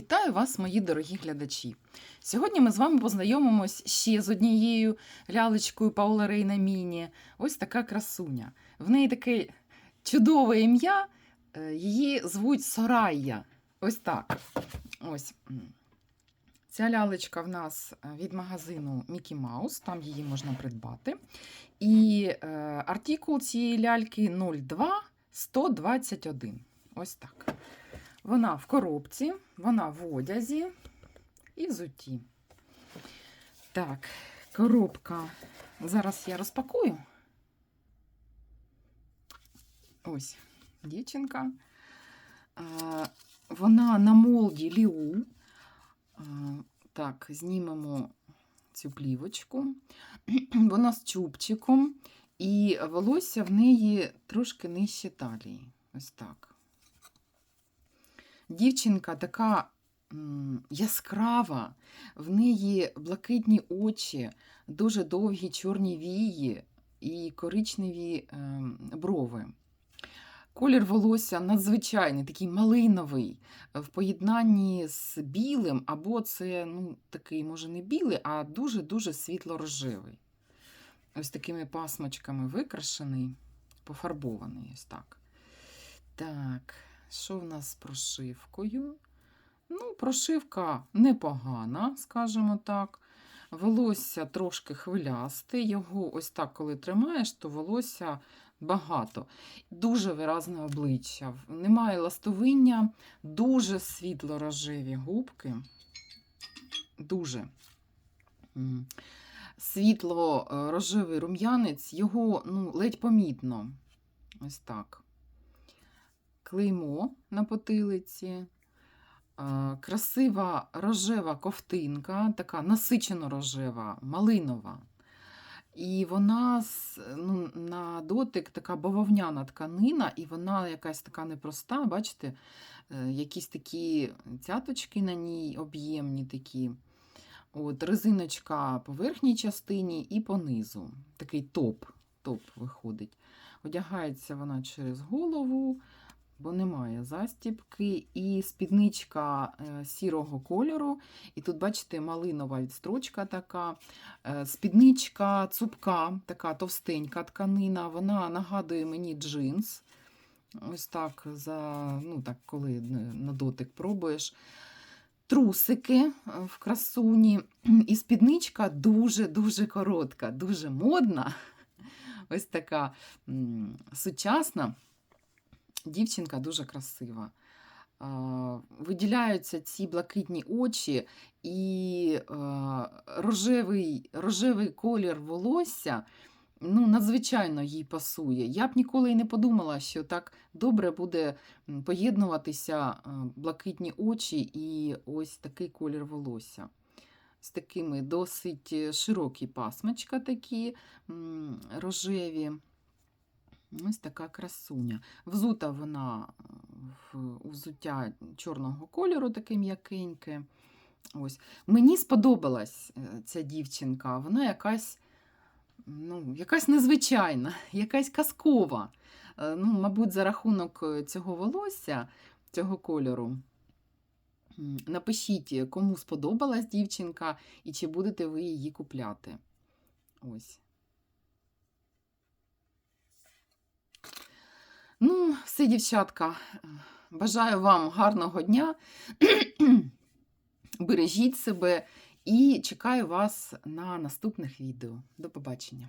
Вітаю вас, мої дорогі глядачі. Сьогодні ми з вами познайомимось ще з однією лялечкою Паула Рейна Міні. Ось така красуня. В неї таке чудове ім'я. е, Її звуть Сорайя. Ось так. Ось. Ця лялечка в нас е, від магазину Mickey Mouse, там її можна придбати. І е, артикул цієї ляльки 02 121. Ось так. Вона в коробці, вона в одязі і взуті. Так, коробка. Зараз я розпакую. Ось дівчинка. Вона на молді Ліу. Так, знімемо цю плівочку. Вона з чубчиком, і волосся в неї трошки нижче талії. Ось так. Дівчинка така яскрава, в неї блакитні очі, дуже довгі чорні вії і коричневі ем, брови. Колір волосся надзвичайний, такий малиновий, в поєднанні з білим, або це ну, такий, може, не білий, а дуже-дуже світло-рожевий. Ось такими пасмочками викрашений, пофарбований. Ось так. Так. Що в нас з прошивкою? Ну, прошивка непогана, скажімо так. Волосся трошки хвилясте. Його ось так, коли тримаєш, то волосся багато. Дуже виразне обличчя. Немає ластовиння, дуже світло-рожеві губки. Дуже. Світло-рожевий рум'янець, його ну, ледь помітно. Ось так клеймо на потилиці, красива рожева ковтинка, така насичено рожева, малинова. І вона ну, на дотик така бавовняна тканина, і вона якась така непроста, бачите, е, якісь такі цяточки на ній об'ємні такі. От, резиночка по верхній частині і по низу. Такий топ, топ виходить. Одягається вона через голову, бо немає застібки, і спідничка е, сірого кольору. І тут, бачите, малинова відстрочка така. Е, Спідничка цупка, така товстенька тканина. Вона нагадує мені джинс. Ось так, за, ну, так коли на дотик пробуєш. Трусики е, в красуні. І спідничка дуже-дуже коротка, дуже модна. Ось така сучасна. Дівчинка дуже красива. Виділяються ці блакитні очі і рожевий, рожевий колір волосся ну, надзвичайно їй пасує. Я б ніколи і не подумала, що так добре буде поєднуватися блакитні очі і ось такий колір волосся. З такими досить е, широкі пасмачка такі рожеві. Ось така красуня. Взута вона в взуття чорного кольору, таке м'якеньке. Ось. Мені сподобалась е, ця дівчинка. Вона якась, ну, якась незвичайна, якась казкова. Е, Ну, мабуть, за рахунок е, цього волосся, цього кольору. Напишіть, кому сподобалась дівчинка і чи будете ви її купляти. Ось. Ну, все, дівчатка. Бажаю вам гарного дня. Бережіть себе і чекаю вас на наступних відео. До побачення.